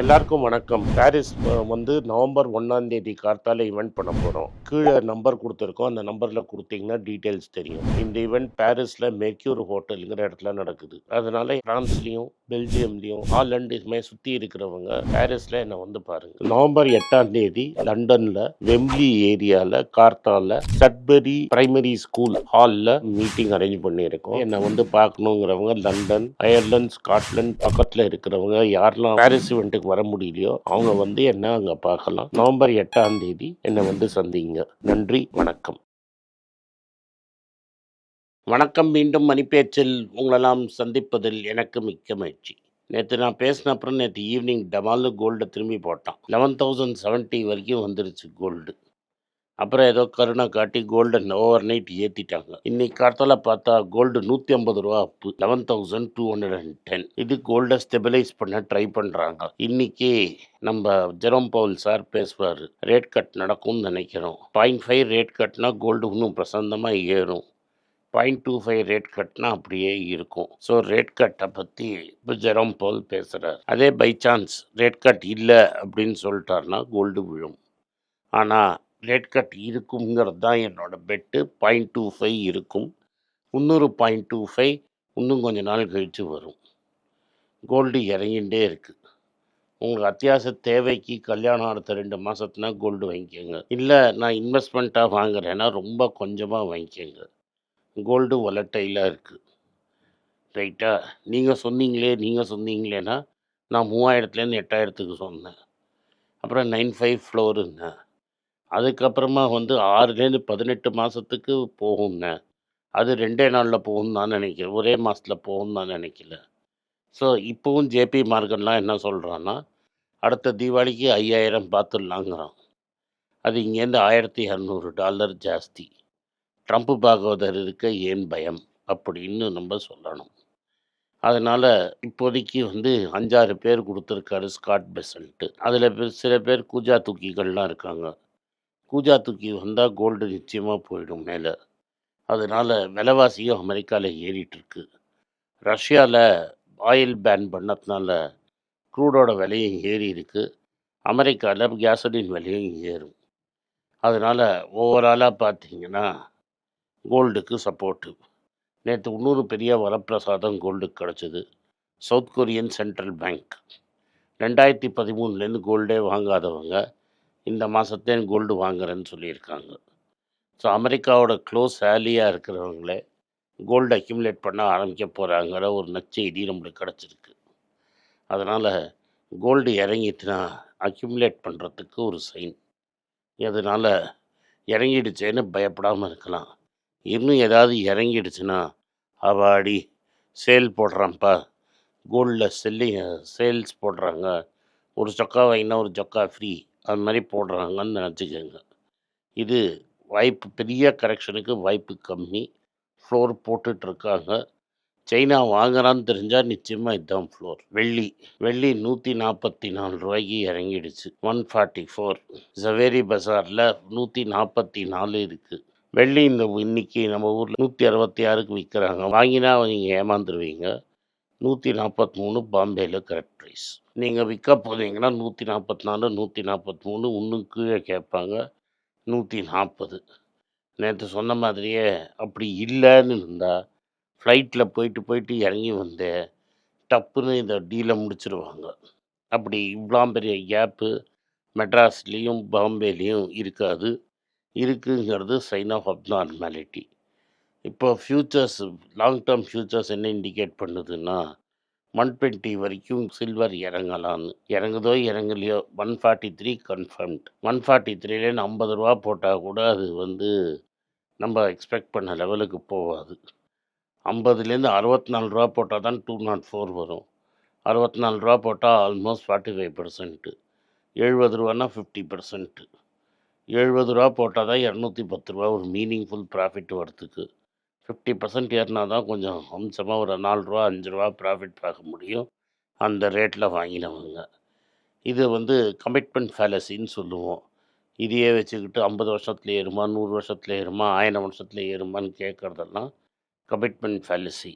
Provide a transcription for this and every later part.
எல்லாருக்கும் வணக்கம். பாரிஸ் வந்து நவம்பர் ஒன்றாம் தேதி கார்த்தால ஈவெண்ட் பண்ண போகிறோம் கீழே நம்பர் கொடுத்துருக்கோம். அந்த நம்பரில் கொடுத்தீங்கன்னா டீட்டெயில்ஸ் தெரியும். இந்த ஈவெண்ட் பாரிஸில் மெர்க்யூர் ஹோட்டலுங்கிற இடத்துல நடக்குது. அதனால பிரான்ஸ்லேயும் பெல்ஜியம்லேயும் ஹாலண்ட் இதுமாதிரி சுற்றி இருக்கிறவங்க பாரிஸில் என்னை வந்து பாருங்க. நவம்பர் எட்டாம் தேதி லண்டனில் வெம்லி ஏரியாவில் கார்த்தால சட்பரி பிரைமரி ஸ்கூல் ஹாலில் மீட்டிங் அரேஞ்ச் பண்ணியிருக்கோம். என்னை வந்து பார்க்கணுங்கிறவங்க லண்டன் அயர்லாந்து ஸ்காட்லாந்து பக்கத்தில் இருக்கிறவங்க யாரெல்லாம் பாரிஸ் வீட்டுக்கு வர முடியலையோ அவங்க வந்து என்ன அங்கே பார்க்கலாம். நவம்பர் எட்டாம் தேதி என்னை வந்து சந்திங்க. நன்றி வணக்கம். வணக்கம் மீண்டும் மணிப்பேச்சில் உங்களெல்லாம் சந்திப்பதில் எனக்கு மிக்க மகிழ்ச்சி. நேற்று நான் பேசின அப்புறம் நேற்று ஈவினிங் டமாலு கோல்டை திரும்பி போட்டான். லெவன் தௌசண்ட் செவன்ட்டி வரைக்கும் வந்துருச்சு கோல்டு அப்புறம் ஏதோ கருணை காட்டி கோல்டன் ஓவர் நைட் ஏற்றிட்டாங்க இன்னைக்கு காலத்தில் பார்த்தா கோல்டு நூற்றி ஐம்பது ரூபா அப்பு eleven thousand two hundred and ten இது கோல்டை ஸ்டெபிலைஸ் பண்ண ட்ரை பண்ணுறாங்க இன்னைக்கு நம்ம ஜெரோம் பவுல் சார் பேசுவார் ரேட் கட் நடக்கும்னு நினைக்கிறோம். பாயிண்ட் ஃபைவ் ரேட் கட்னா கோல்டு இன்னும் பிரசந்தமாக ஏறும். பாயிண்ட் டூ ஃபைவ் ரேட் கட்னா அப்படியே இருக்கும். ஸோ ரேட் கட்டை பற்றி இப்போ ஜெரோம் பவுல் பேசுகிறார் அதே பை சான்ஸ் ரேட் கட் இல்லை அப்படின்னு சொல்லிட்டாருன்னா கோல்டு விழும். ஆனால் ரேட் கட் இருக்குங்கிறது தான் என்னோட பெட்டு பாயிண்ட் டூ ஃபைவ் இருக்கும். இன்னொரு பாயிண்ட் டூ ஃபைவ் இன்னும் கொஞ்ச நாள் கழித்து வரும். கோல்டு இறங்கிட்டே இருக்குது உங்களுக்கு அத்தியாவசிய தேவைக்கு கல்யாணம் அடுத்த ரெண்டு மாதத்துனா கோல்டு வாங்கிக்கோங்க. இல்லை நான் இன்வெஸ்ட்மெண்ட்டாக வாங்குறேன்னா ரொம்ப கொஞ்சமாக வாங்கிக்கோங்க. கோல்டு ஒலட்டைலாக இருக்குது ரைட்டா நீங்கள் சொன்னீங்களே நீங்கள் சொன்னீங்களேன்னா நான் மூவாயிரத்துலேருந்து எட்டாயிரத்துக்கு சொன்னேன். அப்புறம் நைன் ஃபைவ் ஃப்ளோருன்னேன் அதுக்கப்புறமா வந்து ஆறுலேருந்து பதினெட்டு மாதத்துக்கு போகும்னே அது ரெண்டே நாளில் போகும் தான் நினைக்கிறேன். ஒரே மாதத்தில் போகும் தான் நினைக்கல. ஸோ இப்போவும் ஜேபி மார்க்கன்லாம் என்ன சொல்கிறான்னா அடுத்த தீபாவளிக்கு ஐயாயிரம் பார்த்துடலாங்கிறான் அது இங்கேருந்து ஆயிரத்தி இரநூறு டாலர் ஜாஸ்தி. ட்ரம்ப் பாகவதர் இருக்க ஏன் பயம்? அப்படின்னு நம்ம சொல்லணும். அதனால் இப்போதைக்கு வந்து அஞ்சாறு பேர் கொடுத்துருக்காரு ஸ்காட் பெசல்ட்டு அதில் சில பேர் கூஜா தூக்கிகள்லாம் இருக்காங்க. கூஜா தூக்கி வந்தால் கோல்டு நிச்சயமாக போயிடும் மேலே. அதனால் விலைவாசியும் அமெரிக்காவில் ஏறிட்டுருக்கு. ரஷ்யாவில் ஆயில் பேன் பண்ணதுனால க்ரூடோட விலையும் ஏறி இருக்குது அமெரிக்காவில் கேசலின் விலையும் ஏறும். அதனால் ஓவராலாக பார்த்தீங்கன்னா கோல்டுக்கு சப்போர்ட்டு. நேற்று இன்னொரு பெரிய வரப்பிரசாதம் கோல்டுக்கு கிடச்சிது. South Korean central bank. ரெண்டாயிரத்தி பதிமூணுலேருந்து கோல்டே வாங்காதவங்க இந்த மாதத்தையும் கோல்டு வாங்குறேன்னு சொல்லியிருக்காங்க. ஸோ அமெரிக்காவோட க்ளோஸ் ஆலியாக இருக்கிறவங்களே கோல்டு அக்யூமுலேட் பண்ண ஆரம்பிக்க போகிறாங்கிற ஒரு நச்செய்தி நம்மளுக்கு கிடச்சிருக்கு. அதனால் கோல்டு இறங்கிட்டுனா அக்யூமுலேட் பண்ணுறதுக்கு ஒரு சைன் அதனால் இறங்கிடுச்சேன்னு பயப்படாமல் இருக்கலாம். இன்னும் ஏதாவது இறங்கிடுச்சுன்னா அவாடி சேல் போடுறான்ப்பா. கோல்டில் செல்லிங் சேல்ஸ் போடுறாங்க. ஒரு சொக்கா வாங்கினா ஒரு சொக்கா ஃப்ரீ அது மாதிரி போடுறாங்கன்னு நினச்சிக்கோங்க இது வாய்ப்பு பெரிய கரெக்ஷனுக்கு வாய்ப்பு கம்மி. ஃப்ளோர் போட்டுட்ருக்காங்க. சைனா வாங்குறான்னு தெரிஞ்சால் நிச்சயமாக இதுதான் ஃப்ளோர். வெள்ளி வெள்ளி நூற்றி நாற்பத்தி நாலு ரூபாய்க்கு இறங்கிடுச்சு. One forty four. ஜவேரி பஜாரில் நூற்றி நாற்பத்தி நாலு இருக்குது வெள்ளி இந்த இன்னைக்கு நம்ம ஊரில் நூற்றி அறுபத்தி ஆறுக்கு விற்கிறாங்க வாங்கினா நீங்கள் ஏமாந்துருவீங்க. நூற்றி நாற்பத்தி மூணு பாம்பேயில் கரெக்ட் ப்ரைஸ் நீங்கள் விற்க போனீங்கன்னா நூற்றி நாற்பத்தி நாலு நூற்றி நாற்பத்தி மூணு இன்னும் கீழே கேட்பாங்க. நூற்றி நாற்பது நேற்று சொன்ன மாதிரியே அப்படி இல்லைன்னு இருந்தால் ஃப்ளைட்டில் போயிட்டு போயிட்டு இறங்கி வந்து டப்புன்னு இந்த டீலை முடிச்சிருவாங்க. அப்படி இவ்வளோ பெரிய கேப்பு மெட்ராஸ்லேயும் பாம்பேலேயும் இருக்காது. இருக்குங்கிறது சைன் ஆஃப் அப்நார்மாலிட்டி இப்போ ஃப்யூச்சர்ஸ் லாங் டேர்ம் ஃப்யூச்சர்ஸ் என்ன இண்டிகேட் பண்ணுதுன்னா மண்பெட்டி வரைக்கும் சில்வர் இறங்கலான்னு. இறங்குதோ இறங்கலையோ one forty three confirmed one forty த்ரீலேருந்து ஐம்பது ரூபா போட்டால் கூட அது வந்து நம்ம எக்ஸ்பெக்ட் பண்ண லெவலுக்கு போகாது. ஐம்பதுலேருந்து அறுபத்தி நாலு ரூபா போட்டால் தான் டூ நாட் ஃபோர் வரும். அறுபத்தி நாலு ரூபா போட்டால் ஆல்மோஸ்ட் ஃபார்ட்டி ஃபைவ் பர்சன்ட்டு எழுபது ரூபான்னா ஃபிஃப்டி பர்சன்ட்டு எழுபது ரூபா போட்டால் தான் இரநூத்தி பத்து ரூபா ஒரு மீனிங்ஃபுல் ப்ராஃபிட் வரத்துக்கு ஃபிஃப்டி பர்சன்ட் ஏறினா தான் கொஞ்சம் அம்சமாக ஒரு நாலு ரூபா அஞ்சு ரூபா ப்ராஃபிட் பார்க்க முடியும். அந்த ரேட்டில் வாங்கினவங்க. இது வந்து கமிட்மெண்ட் ஃபேலசின்னு சொல்லுவோம். இதையே வச்சுக்கிட்டு ஐம்பது வருஷத்துல ஏறுமா நூறு வருஷத்துல ஏறுமா ஆயிரம் வருஷத்துல ஏறுமான்னு கேட்குறதெல்லாம் கமிட்மெண்ட் ஃபேலசி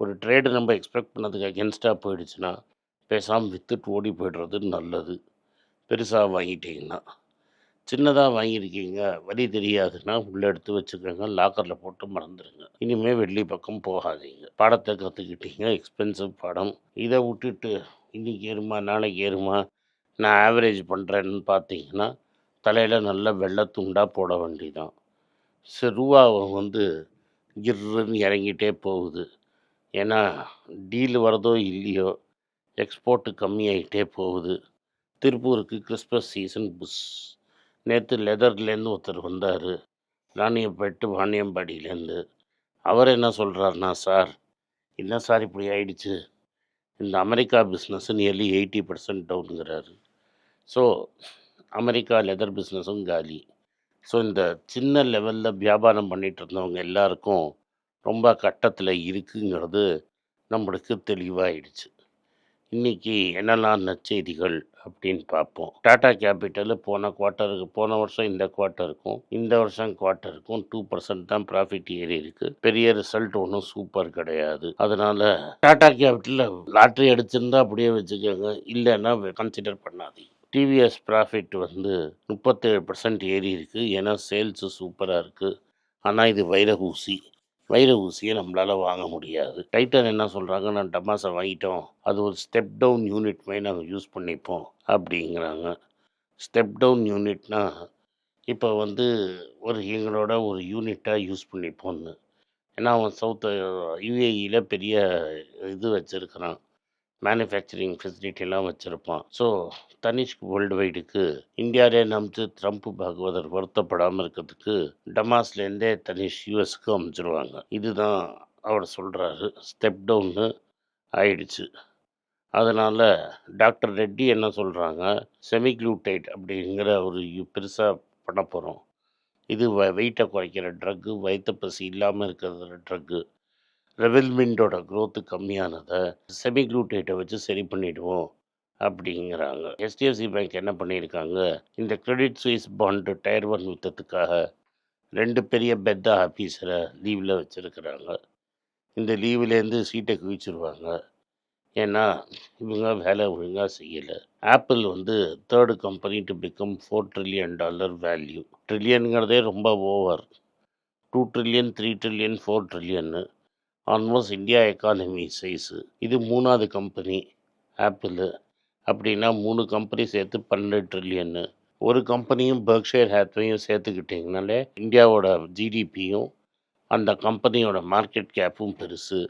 ஒரு ட்ரேடு நம்ம எக்ஸ்பெக்ட் பண்ணதுக்கு அகென்ஸ்டாக போயிடுச்சுன்னா பேசாமல் விற்றுட்டு ஓடி போய்டுறது நல்லது. பெருசாக வாங்கிட்டீங்கன்னா. சின்னதாக வாங்கியிருக்கீங்க. வழி தெரியாதுன்னா உள்ளே எடுத்து வச்சுக்கோங்க. லாக்கரில் போட்டு மறந்துடுங்க இனிமேல் வெள்ளி பக்கம் போகாதீங்க. பாடத்தை கற்றுக்கிட்டீங்க எக்ஸ்பென்சிவ் பாடம். இதை விட்டுட்டு இன்றைக்கி ஏறுமா நாளைக்கு ஏறுமா? நான் ஆவரேஜ் பண்ணுறேன்னு பார்த்தீங்கன்னா தலையில் நல்ல வெள்ளை துண்டாக போட வேண்டிதான். செருவாவை ரூபா வந்து கிர்ன்னு இறங்கிட்டே போகுது. ஏன்னா டீல் வரதோ இல்லையோ எக்ஸ்போர்ட்டு கம்மியாகிட்டே போகுது. திருப்பூருக்கு கிறிஸ்மஸ் சீசன் புஷ். நேற்று லெதர்லேருந்து ஒருத்தர் வந்தார். ராணியப்பேட்டு வாணியம்பாடியிலேருந்து அவர் என்ன சொல்கிறாருன்னா சார் என்ன சார் இப்படி ஆயிடுச்சு? இந்த America business nearly eighty percent டவுனுங்கிறாரு so America leather பிஸ்னஸும் காலி. ஸோ இந்த சின்ன லெவலில் வியாபாரம் பண்ணிட்டு இருந்தவங்க எல்லாருக்கும் ரொம்ப கட்டத்தில் இருக்குங்கிறது நம்மளுக்கு தெளிவாயிடுச்சு. இன்னைக்கு என்னெல்லாம் நற்செய்திகள் அப்படின்னு பார்ப்போம். டாடா கேபிட்டலு போன குவார்ட்டருக்கு போன வருஷம் இந்த குவார்ட்டருக்கும் இந்த வருஷம் குவார்ட்டருக்கும் டூ பர்சன்ட் தான் ப்ராஃபிட் ஏறி இருக்கு. பெரிய ரிசல்ட் ஒன்றும் சூப்பர் கிடையாது. அதனால டாடா கேபிட்டலில் லாட்ரி அடிச்சிருந்தா அப்படியே வச்சுக்கோங்க. இல்லைன்னா கன்சிடர் பண்ணாதீங்க. டிவிஎஸ் ப்ராஃபிட் வந்து முப்பத்தேழு பர்சன்ட் ஏறி இருக்குது ஏன்னா சேல்ஸு சூப்பராக இருக்குது ஆனால் இது வைரகூசி. ஊசி வைர ஊசியை நம்மளால் வாங்க முடியாது. டைட்டன் என்ன சொல்கிறாங்க நான் டமாஸை வாங்கிட்டோம். அது ஒரு ஸ்டெப் டவுன் யூனிட் மாதிரி நாங்கள் யூஸ் பண்ணிப்போம் அப்படிங்கிறாங்க. ஸ்டெப் டவுன் யூனிட்னா இப்போ வந்து ஒரு எங்களோட ஒரு யூனிட்டாக யூஸ் பண்ணிப்போம்னு. ஏன்னா அவன் சவுத் யூஏஇயில் பெரிய இது வச்சுருக்கிறான். மேனுஃபேக்சரிங் ஃபெசிலிட்டிலாம் வச்சுருப்பான். ஸோ தனிஷ்க் வேர்ல்டு வைடுக்கு இந்தியாவிலே நம்பிச்சு ட்ரம்ப் பாகவதர் வருத்தப்படாமல் இருக்கிறதுக்கு டமாஸ்லேருந்தே தனிஷ் யூஎஸ்க்கு அமைச்சிருவாங்க. இதுதான் அவர் சொல்கிறாரு ஸ்டெப் டவுன்னு ஆயிடுச்சு. அதனால் டாக்டர் ரெட்டி என்ன சொல்கிறாங்க செமிக்ளூட்டைட் அப்படிங்கிற ஒரு பெருசாக பண்ண போகிறோம் இது வ வெயிட்டை குறைக்கிற ட்ரக்கு வயிற்று பசி இல்லாமல் இருக்கிற ட்ரக்கு ரெவெல்மெண்ட்டோட க்ரோத்து கம்மியானதை செமிக்ளூட்டேட்டை வச்சு சரி பண்ணிவிடுவோம் அப்படிங்கிறாங்க. ஹெச்டிஎஃப்சி பேங்க் என்ன பண்ணியிருக்காங்க? இந்த Credit Suisse bond tier one விற்றத்துக்காக ரெண்டு பெரிய பெத்த ஆஃபீஸரை லீவில் வச்சுருக்கிறாங்க. இந்த லீவுலேருந்து சீட்டை குவிச்சிருவாங்க. ஏன்னா இவங்க வேலை ஒழுங்காக செய்யலை. ஆப்பிள் வந்து third company to become four trillion dollar value ட்ரில்லியனுங்கிறதே ரொம்ப over two trillion three trillion four ட்ரில்லியன்னு almost India economy size இது மூணாவது கம்பெனி ஆப்பிள் அப்படின்னா மூணு கம்பெனி சேர்த்து பன்னெண்டு ட்ரில்லியன்னு ஒரு கம்பெனியும் பெர்க்ஷேர் ஹேத்வையும் சேர்த்துக்கிட்டிங்கனாலே இந்தியாவோட ஜிடிபியும் அந்த கம்பெனியோட மார்க்கெட் கேப்பும் பெருசு.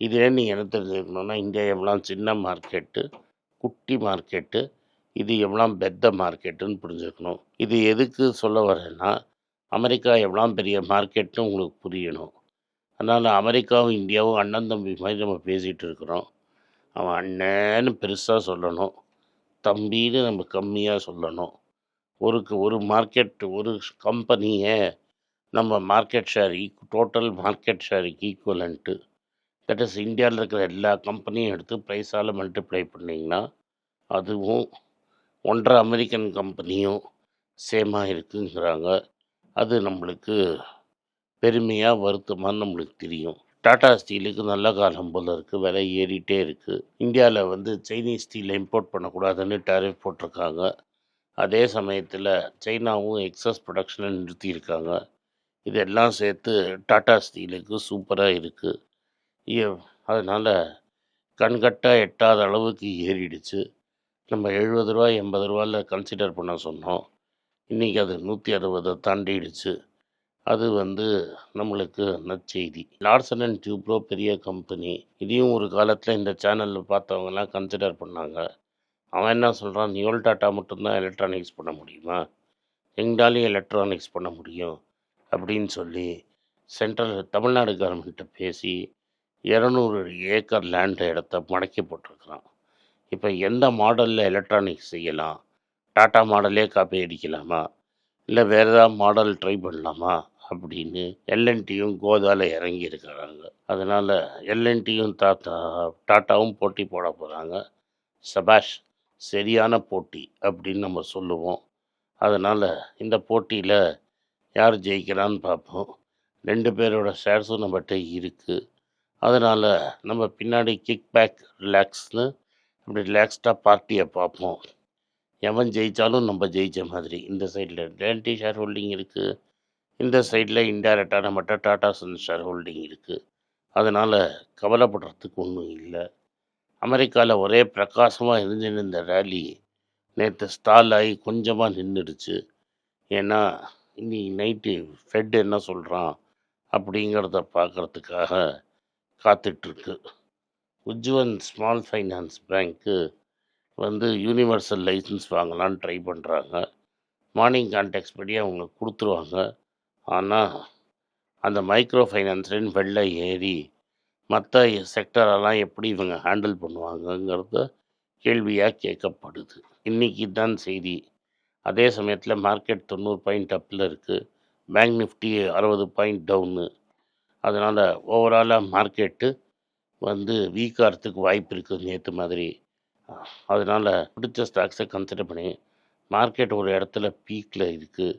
இதே நீங்கள் என்ன தெரிஞ்சுக்கணுன்னா இந்தியா எவ்வளோ சின்ன மார்க்கெட்டு குட்டி மார்க்கெட்டு இது எவ்வளோ பெத்த மார்க்கெட்டுன்னு புரிஞ்சுக்கணும். இது எதுக்கு சொல்ல வரேன்னா அமெரிக்கா எவ்வளோ பெரிய மார்க்கெட்னு உங்களுக்கு புரியணும். அதனால் அமெரிக்காவும் இந்தியாவும் அண்ணன் தம்பி மாதிரி நம்ம பேசிகிட்டு இருக்கிறோம். அவன் அண்ணன்னு பெருசாக சொல்லணும். தம்பின்னு நம்ம கம்மியாக சொல்லணும். ஒரு ஒரு மார்க்கெட் ஒரு கம்பெனியை நம்ம மார்க்கெட் ஷேர் ஈக் டோட்டல் மார்க்கெட் ஷேருக்கு ஈக்குவலண்ட்டு தட் இஸ் இந்தியாவில் இருக்கிற எல்லா கம்பெனியும் எடுத்து ப்ரைஸால் மல்டிப்ளை பண்ணிங்கன்னா அதுவும் ஒன்றரை அமெரிக்கன் கம்பெனியும் சேமாக இருக்குங்கிறாங்க. அது நம்மளுக்கு பெருமையாக வருத்தமாக நம்மளுக்கு தெரியும். டாடா ஸ்டீலுக்கு நல்ல காலம் போல் இருக்குது விலை ஏறிட்டே இருக்குது இந்தியாவில் வந்து சைனீஸ் ஸ்டீலை இம்போர்ட் பண்ணக்கூடாதுன்னு டேரிஃப் போட்டிருக்காங்க. அதே சமயத்தில் சைனாவும் எக்ஸஸ் ப்ரொடக்ஷனை நிறுத்தியிருக்காங்க. இதெல்லாம் சேர்த்து டாடா ஸ்டீலுக்கு சூப்பராக இருக்குது அதனால் கண்கட்டாக எட்டாத அளவுக்கு ஏறிடுச்சு. நம்ம எழுபது ரூபா எண்பது ரூபாயில் கன்சிடர் பண்ண சொன்னோம். இன்றைக்கி அது நூற்றி அறுபதை தாண்டிடுச்சு. அது வந்து நம்மளுக்கு நற்செய்தி. லார்சன் அண்ட் டியூப்ரோ பெரிய கம்பெனி இதையும் ஒரு காலத்தில் இந்த சேனலில் பார்த்தவங்கலாம் கன்சிடர் பண்ணாங்க. அவன் என்ன சொல்கிறான் நியோல் டாட்டா மட்டும்தான் எலக்ட்ரானிக்ஸ் பண்ண முடியுமா? எங்களாலையும் எலக்ட்ரானிக்ஸ் பண்ண முடியும்? அப்படின்னு சொல்லி சென்ட்ரல் தமிழ்நாடு கவர்மெண்ட்டை பேசி இரநூறு ஏக்கர் லேண்டு இடத்த மடக்கி போட்டிருக்கிறான். இப்போ எந்த மாடலில் எலக்ட்ரானிக்ஸ் செய்யலாம்? டாட்டா மாடலே காப்பி அடிக்கலாமா? இல்லை வேறு ஏதாவது மாடல் ட்ரை பண்ணலாமா? அப்படின்னு எல்என்டியும் கோதாவில் இறங்கி இருக்கிறாங்க அதனால் எல்என்டியும் தாத்தா டாட்டாவும் போட்டி போட போகிறாங்க சபாஷ் சரியான போட்டி அப்படின்னு நம்ம சொல்லுவோம். அதனால் இந்த போட்டியில் யார் ஜெயிக்கிறான்னு பார்ப்போம். ரெண்டு பேரோட ஷேர்ஸும் நம்மகிட்ட இருக்குது அதனால் நம்ம பின்னாடி கிக் பேக் ரிலாக்ஸ்னு அப்படி ரிலாக்ஸ்டாக பார்ட்டியை பார்ப்போம். எவன் ஜெயித்தாலும் நம்ம ஜெயித்த மாதிரி இந்த சைடில் டேல்டி ஷேர் ஹோல்டிங் இருக்குது இந்த சைடில் இன்டைரக்டாக நம்மகிட்ட டாடா சன் ஷேர் ஹோல்டிங் இருக்குது அதனால் கவலைப்படுறதுக்கு ஒன்றும் இல்லை. அமெரிக்காவில் ஒரே பிரகாசமாக இருந்துன்னு இந்த ரேலி நேற்று ஸ்டால் ஆகி கொஞ்சமாக நின்றுடுச்சு ஏன்னா இன்னைக்கு நைட்டு ஃபெட் என்ன சொல்கிறான் அப்படிங்கிறத பார்க்குறதுக்காக காத்துட்ருக்கு. உஜ்வன் ஸ்மால் ஃபைனான்ஸ் பேங்க்கு வந்து யூனிவர்சல் லைசன்ஸ் வாங்கலான்னு ட்ரை பண்ணுறாங்க மார்னிங் கான்டாக்ட்ஸ் படி அவங்க கொடுத்துருவாங்க. ஆனால் அந்த மைக்ரோ ஃபைனான்ஸ்லேன்னு வெள்ளை ஏறி மற்ற செக்டரெல்லாம் எப்படி இவங்க ஹேண்டில் பண்ணுவாங்கங்கிறத கேள்வியாக கேட்கப்படுது. இன்றைக்கி தான் செய்தி. அதே சமயத்தில் மார்க்கெட் தொண்ணூறு பாயிண்ட் அப்பில் இருக்குது பேங்க் நிஃப்டி அறுபது பாயிண்ட் டவுனு அதனால் ஓவராலாக மார்க்கெட்டு வந்து வீக்காகிறதுக்கு வாய்ப்பு இருக்குது நேற்று மாதிரி. அதனால் பிடிச்ச ஸ்டாக்ஸை கன்சிடர் பண்ணி மார்க்கெட் ஒரு இடத்துல பீக்கில் இருக்குது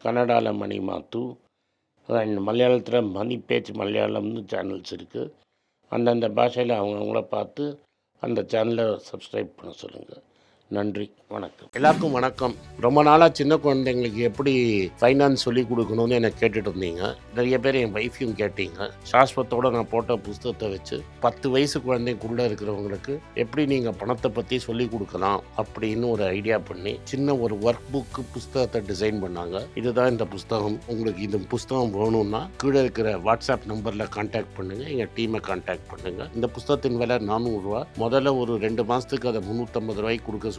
கன்னடாவில் மணி மாத்து அதான் மலையாளத்தில் மணி பேச்சு மலையாளம்னு சேனல்ஸ் இருக்குது அந்தந்த பாஷையில் அவங்கவுங்கள பார்த்து அந்த சேனலை சப்ஸ்கிரைப் பண்ண சொல்லுங்கள் நன்றி வணக்கம். எல்லாருக்கும் வணக்கம். ரொம்ப நாளாக சின்ன குழந்தைங்களுக்கு எப்படி ஃபைனான்ஸ் சொல்லி கொடுக்கணும்னு எனக்கு கேட்டுட்டு இருந்தீங்க. நிறைய பேர் என் வைஃபையும் கேட்டீங்க. சாஸ்வத்தோட நான் போட்ட புஸ்தகத்தை வச்சு பத்து வயசு குழந்தைக்குள்ளே இருக்கிறவங்களுக்கு எப்படி நீங்கள் பணத்தை பற்றி சொல்லி கொடுக்கலாம் அப்படின்னு ஒரு ஐடியா பண்ணி சின்ன ஒரு ஒர்க் புக்கு புஸ்தகத்தை டிசைன் பண்ணாங்க. இதுதான் இந்த புஸ்தகம். உங்களுக்கு இந்த புஸ்தகம் வேணும்னா கீழே இருக்கிற வாட்ஸ்அப் நம்பரில் கான்டாக்ட் பண்ணுங்கள் எங்கள் டீமை கான்டாக்ட் பண்ணுங்கள் இந்த புஸ்தகத்தின் விலை நானூறுரூவா முதல்ல ஒரு ரெண்டு மாதத்துக்கு அதை முந்நூற்றம்பது ரூபாய்க்கு கொடுக்க